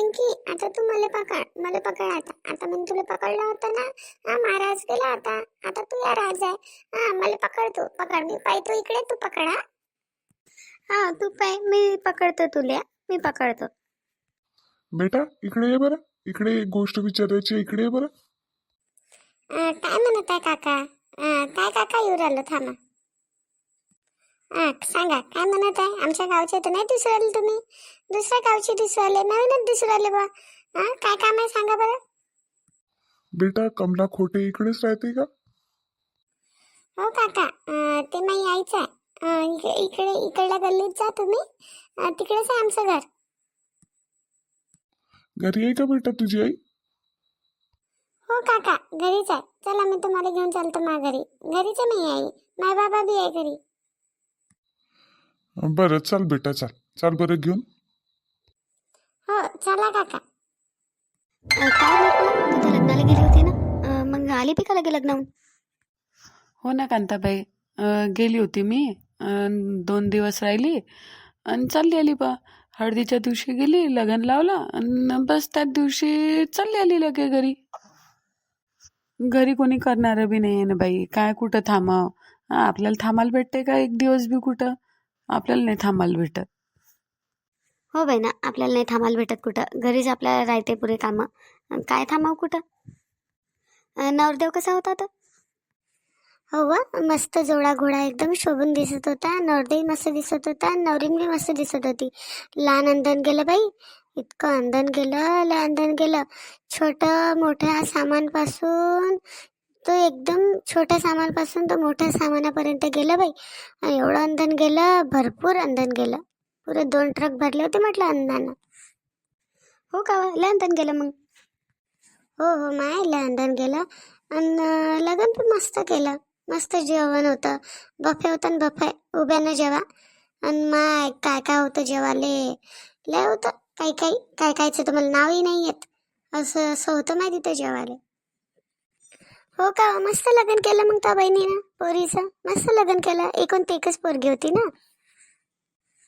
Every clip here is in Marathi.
पिंकी आता तू मला पकड मला पकड आता. आता मी तुला पकडला होता ना? हा महाराज गेला होता. आता तू या राज आहे. हा मला पकड तू पकड. मी पाहतो इकडे तू पकड हा. हा तू पाय मी पकडतो तुला. मी पकडतो. बेटा इकडे ये बरं. इकडे एक गोष्ट विचारायची आहे, इकडे ये बरं. अं, काय म्हणत आहे काका? अं, काय काका येऊ राहिलं? थांबा. सांगा काय म्हणत आहे? आमच्या गावचे तर नाही दिसू राहिले तुम्ही. दुसऱ्या गावचे दिसू राहिले नवीनच दिसू राहिले बा हा काय काम आहे सांगा बरं. बेटा कमला खोटे इकडेच राहते का? हो काका ते नाही यायचं आहे. इकडे इकडे इकडल्या गल्लीत जा तुम्ही. तिकडेच आहे आमचं घर. घरी आहे का बेटा तुझी आई? हो काका घरीच आहे. चला मी तुम्हाला घेऊन चालतो मा घरी घरीच आहे मी आई. माय बाबा बी आहे घरी. बरं चाल बेटा चाल. चाल बरं घेऊन. हो चला काका. काय नको तू तर लग्नाला गेली होती ना? अं, मग आली बी का लगे लग्नाहून? हो ना कांताबाई. अं, गेली होती मी. अन् दोन दिवस राहिली. आणि चालली आली बा. हळदीच्या दिवशी गेली लग्न लावला. आणि बस त्याच दिवशी चालली आली लगे घरी. घरी कोणी करणारं बी नाही आहे ना बाई. काय कुठं थांबाव? हा, आपल्याला थांबायला भेटते का एक दिवस बी कुठं? आपल्याला नाही थांबायला भेटत. हो बाई ना आपल्याला नाही थांबायला भेटत कुठं. घरीच आपल्याला राहते पुरे कामं. अन् काय थांबाव कुठं? अं, नवरदेव कसा होता तर हो व मस्त जोडा घोडा एकदम शोभून दिसत होता. नवरदेव मस्त दिसत होता. नवरीन बी मस्त दिसत होती. लहान अंधन गेलं बाई. इतकं अंधन गेलं लय अंधन गेलं. छोटं मोठ्या सामानपासून तो एकदम छोट्या सामानापासून तो मोठ्या सामानापर्यंत गेलं बाई. आणि एवढं अंधन गेलं भरपूर अंधन गेलं. पुरे दोन ट्रक भरले होते म्हटलं अंधानं. हो का लय अंतन गेलं मग. हो हो माय लंडन गेलं. आणि लग्न पण मस्त केलं. मस्त जेवण होतं. बफे होतं आणि बफे. उभ्यानं जेवा. आणि माय काय काय होतं जेवाले? लय होतं. काही काही काय कायचं तुम्हाला नावही नाही येत असं असं होतं माहिती तिथं जेवाले हो का? मस्त लग्न केलं मग त्या बहिणीनं पोरीचं. मस्त लग्न केलं. एकूण ते एकच पोरगी होती ना?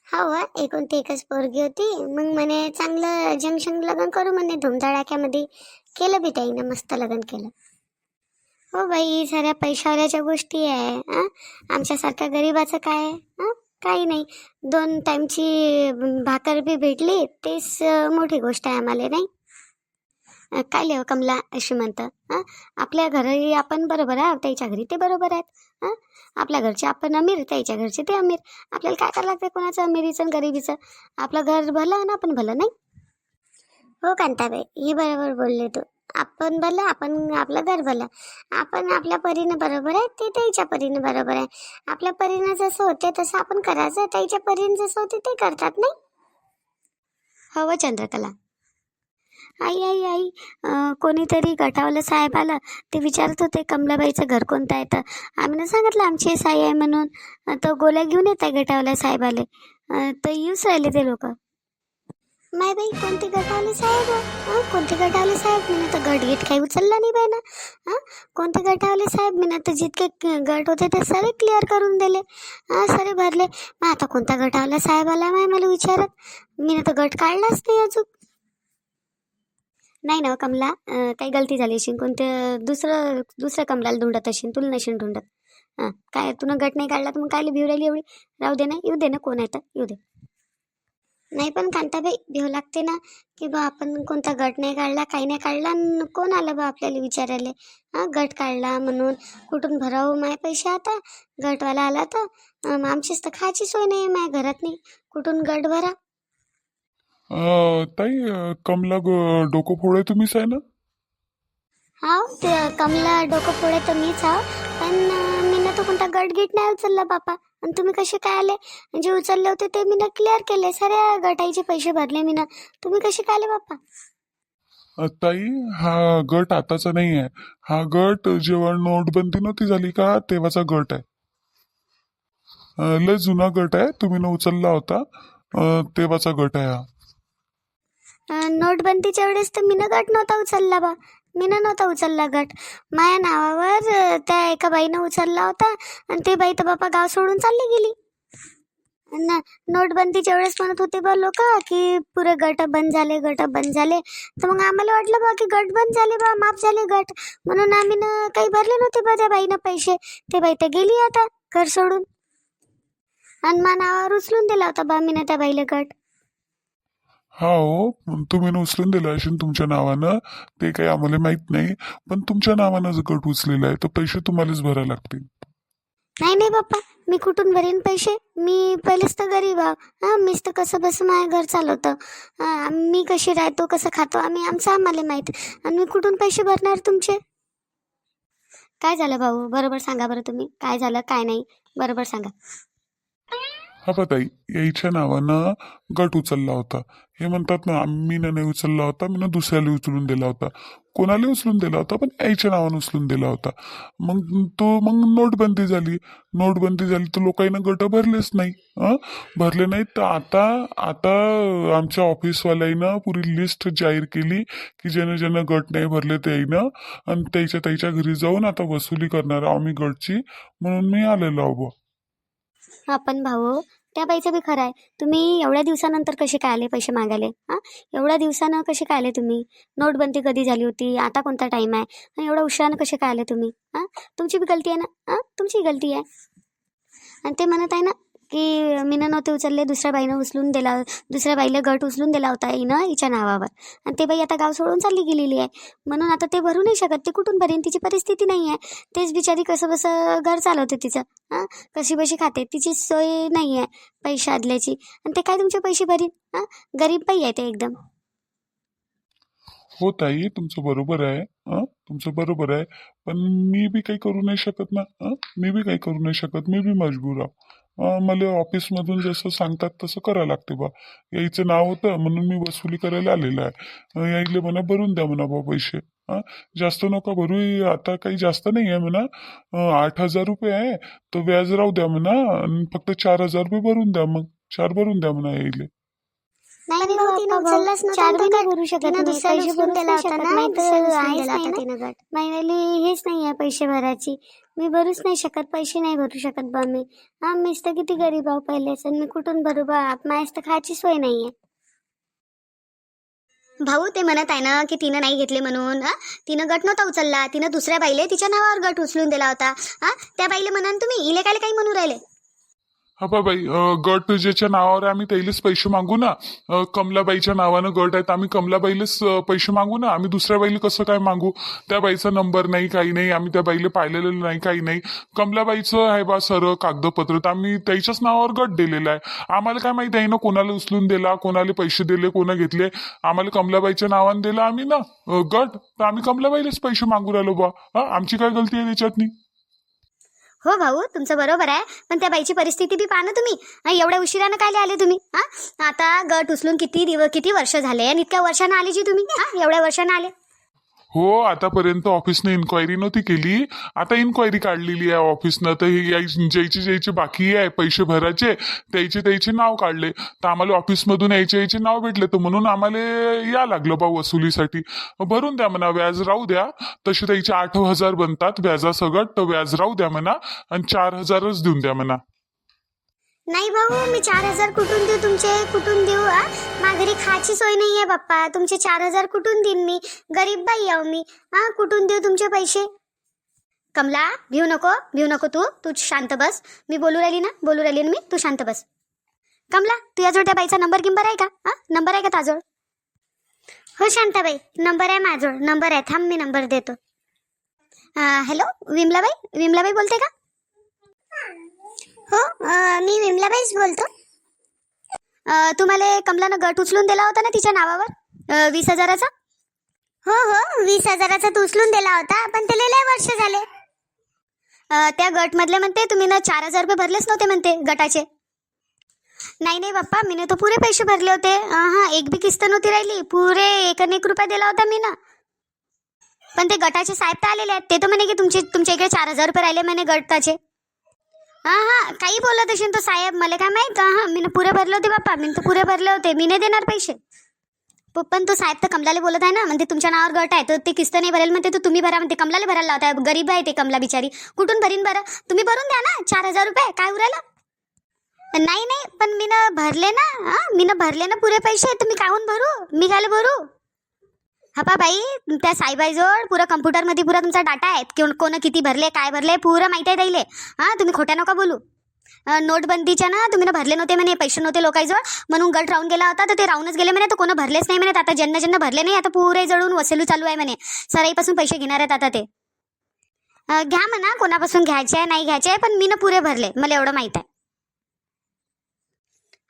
हो वा एकूण ते एकच पोरगी होती. मग म्हणे चांगलं जंक्शन लग्न करू म्हणे धुमधडाक्यामध्ये. केलं बी ताईनं मस्त लग्न केलं. हो बाई साऱ्या पैशावाल्याच्या गोष्टी आहे आमच्यासारख्या गरिबाचं काय आहे? काही नाही. दोन टाईमची भाकर बी भेटली तेच मोठी गोष्ट आहे आम्हाला नाही? काय लेव कमला? अशी म्हणतं. हां आपल्या घरी आपण बरोबर आहे त्याच्या घरी ते बरोबर आहेत. हां आपल्या घरचे आपण अमीर त्याच्या घरचे ते अमीर. आपल्याला काय करायला लागते कोणाचं अमिरीचं आणि गरिबीचं? आपलं घर भलं आणि आपण भलं नाही? हो कांताबाई हे बरोबर बोलले तू. आपण भलं आपण आपलं घर भलं. आपण आपल्या परीनं बरोबर आहे ते त्याच्या परीनं बरोबर आहे. आपल्या परीनं जसं होते तसं आपण करायचं. त्याच्या परीनं जसं होते ते करतात नाही? हवं चंद्रकला. आई आई आई. अं, कोणीतरी गटावलं साहेबाला. ते विचारत होते कमलाबाईचं घर कोणतं आहे? तर आम्ही ना सांगितलं आमची साई आहे म्हणून. अं, तो गोल्या घेऊन येत आहे गटावाला साहेब आले अं, तर येऊच राहिले ते लोक. माय बाई कोणते गटावले साहेब हो? हं? कोणते गटावले साहेब? मी तर गट गीट काही उचलला नाही बाई ना. हं? कोणते गटावले साहेब? मी तर जितके क- गट होते ते सगळे क्लिअर करून दिले. हां सरे भरले. मग आता कोणता गटावला साहेब आला माय? मला विचारत. मी तर गट काढलाच नाही अजून. नाही ना कमला काही गलती झाली असेल कोणतं दुसरं दुसऱ्या कमलाला धुंडत असेल तुला नशीन धुंडत. हां काय तुला गट नाही काढला तर मग काय भिव राहिली एवढी? राहू दे ना येऊ दे ना कोण आहे तर येऊ दे. नाही पण कांताबाई भिव लागते ना की बा आपण कोणता गट नाही काढला काही नाही काढला कोण आलं बा आपल्याला विचारायला? हां गट काढला म्हणून कुठून भरावं माय पैसे आता? गटवाला आला तर आमचीच तर खायची सोय नाही माझ्या घरात नाही. कुठून गट भरा? ताई कमला डोकं फोडे तुम्हीच आहे ना? हा ते कमला डोकं फोडे तर मीच आहो पण मी ना तो कोणता गट गिट नाही उचलला बापा. आणि तुम्ही कसे काय आले? जे उचलले होते ते मी ना क्लिअर केले. साऱ्या गटाईचे पैसे भरले मी ना. तुम्ही कसे काय आले बापा? ताई हा गट आताचा नाही आहे. हा गट जेव्हा नोटबंदी नव्हती झाली का तेव्हाचा गट आहे. लय जुना गट आहे. तुम्ही न उचलला होता. तेव्हाचा गट आहे हा. नोटबंदीच्या वेळेस तर मीनं गट नव्हता उचलला बा. मीनं नव्हता उचलला गट. माझ्या नावावर त्या एका बाईनं उचलला होता आणि ते बाई तर बापा गाव सोडून चालली गेली. न नोटबंदीच्या वेळेस म्हणत होते बा लोक की पुरे गट बंद झाले गट बंद झाले. तर मग आम्हाला वाटलं बा की गट बंद झाले बा माफ झाले गट. म्हणून आम्ही ना काही भरले नव्हते बा त्या बाईनं पैसे. ते बाई तर गेली आता घर सोडून. आणि मा नावावर उचलून दिला होता बा मी त्या बाईला गट. हा हो तुम्ही उचलून दिलं असेल तुमच्या नावानं. ते काही आम्हाला माहीत नाही पण तुमच्या नावानं जर गट उचलेला आहे तर पैसे तुम्हालाच भरायला लागतील. नाही नाही बाप्पा मी कुठून भरीन पैसे? मी पहिलेच तर गरीब आहो. हां मीच तर कसं बसं माझं घर चालवतं. हां मी कशी राहतो कसं खातो आम्ही आमचं आम्हाला माहीत. आणि मी कुठून पैसे भरणार तुमचे? काय झालं भाऊ? बरोबर सांगा बरं तुम्ही. काय झालं काय नाही? बरोबर सांगा. हा ताई यायच्या नावानं गट उचलला होता. हे म्हणतात ना मी नाही उचलला होता मी दुसऱ्याला उचलून दिला होता. कोणाला उचलून दिला होता? पण यायच्या नावानं उचलून दिला होता. मग तो मग नोटबंदी झाली. नोटबंदी झाली तर लोकांना गट भरलेच नाही भरले नाही तर आता आता आमच्या ऑफिसवाल्यानं पुरी लिस्ट जाहीर केली की ज्यानं ज्यानं गट नाही भरले त्याईनं आणि त्याच्या त्याच्या घरी जाऊन आता वसुली करणार आम्ही गटची म्हणून मी आलेलो आहो आपण भाऊ त्या बाईचं बी खरं आहे. तुम्ही एवढ्या दिवसानंतर कसे काय आले पैसे मागायले? हां? एवढ्या दिवसानं कसे काय आले तुम्ही? नोटबंदी कधी झाली होती? आता कोणता टाईम आहे? आणि एवढ्या उशिरानं कसे काय आले तुम्ही? हां? तुमची बी गलती आहे ना? हां? तुमची गलती आहे. आणि ते म्हणत आहे ना की मीनं नव्हते उचलले दुसऱ्या बाईनं उचलून दिला दुसऱ्या बाईला गट उचलून दिला होता हिनं हिच्या नावावर. आणि ते बाई आता गाव सोडून चालली गेलेली आहे. म्हणून आता ते भरू नाही शकत ते कुठून भरेन तिची परिस्थिती नाही आहे. तेच बिचारी कसं बसं घर चालवते तिचं. हां? कशी बशी खाते. तिची सोय नाही आहे पैसे आदल्याची. आणि ते काय तुमचे पैसे भरीन? हां? गरीब बाई आहे ते एकदम. हो ताई तुमचं बरोबर आहे. हं? तुमचं बरोबर आहे. पण मी बी काही करू नाही शकत ना? हं? मी बी काही करू नाही शकत. मी बी मजबूर आहे. मला ऑफिसमधून जसं सांगतात तसं करावं लागते बा. यायचं नाव होतं म्हणून मी वसुली करायला आलेलं आहे. याईले यायले म्हणा भरून द्या म्हणा बा पैसे. जास्त नका भरू आता काही जास्त नाही आहे म्हणा. आठ हजार रुपये आहे तर व्याज राहू द्या म्हणा आणि फक्त चार हजार रुपये भरून द्या मग. चार भरून द्या म्हणा यायले. नाही पण तिनं उचललाच नव्हता नाही. भरू शकत तिनं पैसे भरूच नाही शकत. आहेच नाही ना. तिनं गट. हेच नाही आहे पैसे भरायची मी भरूच नाही शकत पैसे नाही भरू शकत बा मी हा मीच तर किती गरीब आहो पहिलेच आणि मी कुठून भरू बा माझ्याच तर खायची सोय नाही आहे भाऊ ते म्हणत आहे ना की तिनं नाही घेतले म्हणून हा तिनं गट नव्हता उचलला तिनं दुसऱ्या बाईले तिच्या नावावर गट उचलून दिला होता हा त्या बाईले म्हणान तुम्ही इले काय काही म्हणून राहिले बाई गट ज्याच्या नावावर आहे, आम्ही त्यालाच पैसे मागू ना? अं, कमलाबाईच्या नावानं गट आहेत आम्ही कमलाबाईलाच अं, पैसे मागू ना? आम्ही दुसऱ्या बाईला कसं काय मागू? त्या बाईचा नंबर नाही काही नाही आम्ही त्या बाईला पाहिलेलं नाही काही नाही. कमलाबाईचं आहे बा सर कागदपत्र तर आम्ही त्याच्याच नावावर गट दिलेला आहे. आम्हाला काय माहिती आहे ना कोणाला उचलून दिला कोणाला पैसे दिले कोणा घेतले? आम्हाला कमलाबाईच्या नावानं दिला आम्ही ना अं, गट? तर आम्ही कमलाबाईलाच पैसे मागू राहिलो बा. हा आमची काय गलती आहे त्याच्यातनी? हो भाऊ तुमचं बरोबर आहे. पण त्या बाईची परिस्थिती बी पाहा ना तुम्ही. एवढ्या उशिरानं काय आले तुम्ही? हा आता गट उचलून किती दिव किती वर्ष झाले? आणि इतक्या वर्षानं आले जी तुम्ही? हा एवढ्या वर्षानं आले. हो आतापर्यंत ऑफिसने इन्क्वायरी नव्हती केली. आता इन्क्वायरी काढलेली आहे ऑफिसनं. तर हे याय- ज्याचे बाकी आहे पैसे भरायचे त्याचे त्याचे नाव काढले. तर आम्हाला ऑफिसमधून यायचे यायचे नाव भेटले. तर म्हणून आम्हाला या लागलं बा वसुलीसाठी. भरून द्या म्हणा व्याज राहू द्या. तसे त्याचे आठ हजार बनतात व्याजासकट तर व्याज राहू द्या म्हणा आणि चार हजारच देऊन द्या म्हणा. नाही भाऊ मी चार हजार कुठून देऊ तुमचे? कुठून देऊ आ? मा घरी खायची सोय नाही आहे बाप्पा. तुमचे चार हजार कुठून देईन मी? गरीब बाई आहो मी. हा कुठून देऊ तुमचे पैसे? कमला भिऊ नको भिऊ नको तू. तू शांत बस. मी बोलू राहिली ना? बोलू राहिली ना मी? तू शांत बस. कमला तुझ्याजवळ त्या बाईचा नंबर गिंबर आहे का? हा नंबर आहे का ताजवळ हो शांताबाई. नंबर आहे माझ्याजवळ. नंबर आहे. थांब मी नंबर देतो. हॅलो विमलाबाई? विमलाबाई बोलते का? हो मी विमलाबाईच बोलतो. तुम्हाला कमलानं गट उचलून दिला होता ना तिच्या नावावर? वीस हजाराचा? हो हो वीस हजाराचा तो उचलून दिला होता पण त्याला लय वर्ष झाले. त्या गटमधले म्हणते तुम्ही ना चार हजार रुपये भरलेच नव्हते म्हणते गटाचे. नाही नाही बाप्पा मीने तो पुरे पैसे भरले होते. हा एक बी किस्त नव्हती राहिली. पुरे एक एक रुपया दिला होता मी ना पण ते गटाचे साहेब तर आलेले आहेत. ते तर म्हणे की तुमचे तुमच्या इकडे चार हजार रुपये राहिले म्हणे गटाचे. हां हां काही बोलत असेल तो साहेब मला काय माहीत? हां मी पुरे भरले होते बाप्पा मी तर पुरे भरले होते. मी नाही देणार पैसे. पण तो साहेब तर कमलाले बोलत आहे ना म्हणते तुमच्या नावावर गट आहे तर ते किस्त नाही भरेल म्हणते तर तुम्ही भरा म्हणते. कमलाले भरायला लावताय गरीब आहे ते कमला बिचारी. कुठून भरीन बरं? तुम्ही भरून द्या ना चार हजार रुपये काय उरायला नाही नाही पण मी ना भरले ना हां मी ना भरले ना पुरे पैसे तर मी काहून भरू? मी काय भरू? हा पा बाई त्या साईबाईजवळ पुरा कम्प्युटरमध्ये पुरा तुमचा डाटा आहे की कोण किती भरले काय भरले पुरं माहिती आहे त्याईले हां तुम्ही खोट्या नका बोलू. नोटबंदीच्या ना तुम्ही ना भरले नव्हते म्हणे पैसे नव्हते लोकांजवळ म्हणून गट राहून गेला होता तर ते राहूनच गेले म्हणे तर कोण भरलेच नाही म्हणे. आता ज्यांना ज्यांना भरले नाही आता पुरे जळून वसलू चालू आहे म्हणे. सराईपासून पैसे घेणार आहेत आता ते. घ्या म्हणा कोणापासून घ्यायचे आहे नाही घ्यायचे आहे पण मी ना पुरे भरले मला एवढं माहीत आहे.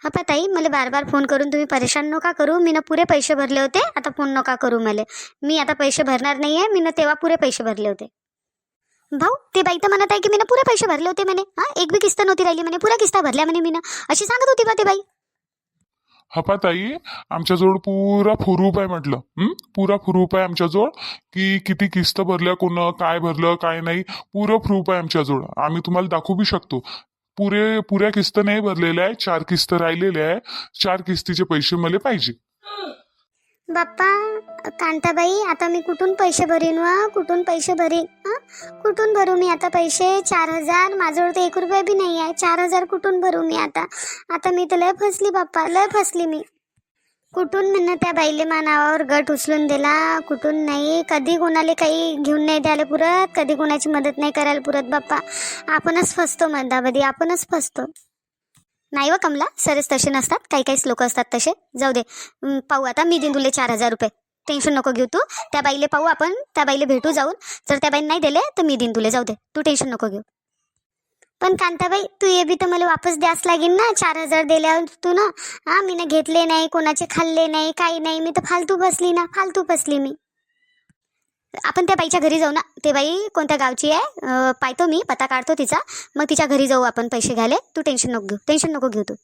हा पा ताई मला बार बार फोन करून तुम्ही परेशान नका करू. मी ना पुरे पैसे भरले होते आता फोन नका करू मला. मी आता पैसे भरणार नाही आहे मी ना तेव्हा पुरे पैसे भरले होते. भाऊ ते बाई तर म्हणत आहे की मी ना पुरे पैसे भरले होते म्हणे. हा एक बी किस्त नव्हती राहिली म्हणे. पुऱ्या किस्ता भरल्या म्हणे मी ना अशी सांगत होती बा ते बाई. हपा ताई आमच्याजवळ पुरा फुरूप आहे म्हटलं. हं? पुरा फुरूप आहे आमच्याजवळ. की किती किस्त भरल्या कोण काय भरलं काय नाही. पुरं प्रूफ आहे आमच्याजवळ. आम्ही तुम्हाला दाखवू बी शकतो. पुरे पुऱ्या किस्त नाही भरलेल्या आहे चार किस्त राहिलेल्या आहे चार किस्तीचे पैसे मला पाहिजे. बाप्पा कांताबाई आता मी कुठून पैसे भरीन वा? कुठून पैसे भरीन? हं? कुठून भरू मी आता पैसे? चार हजार? माझ्याजवळ तर एक रुपया बी नाही आहे. चार हजार कुठून भरू मी आता? आता मी तर लय फसली बाप्पा लय फसली मी. कुठून म्हणणं त्या बाईले मानावर गट उचलून दिला? कुठून नाही? कधी कोणाला काही घेऊन नाही द्यायला पुरत? कधी कोणाची मदत नाही करायला पुरत? बाप्पा आपणच फसतो मधामध्ये आपणच फसतो. नाही व कमला सरस तसे नसतात. काही काहीच लोक असतात तसे. जाऊ दे. पाहू आता. मी देईन तुले चार हजार रुपये. टेन्शन नको घेऊ तू. त्या बाईले पाहू आपण. त्या बाईले भेटू जाऊन. जर त्या बाईने नाही दिले तर मी देईन तुले जाऊ दे. तू टेन्शन नको घेऊ. पण कांताबाई तू ये बी तर मला वापस द्यास लागेल ना. चार हजार दिल्यावर तू ना हा मी ना घेतले नाही कोणाचे खाल्ले नाही काही नाही मी तर फालतू बसली ना फालतू बसली मी. आपण त्या बाईच्या घरी जाऊ ना. ते बाई कोणत्या गावची आहे? पाहतो मी पत्ता काढतो तिचा. मग तिच्या घरी जाऊ आपण पैसे घ्यायला. तू टेन्शन नको घेऊ टेन्शन नको घेऊ तू.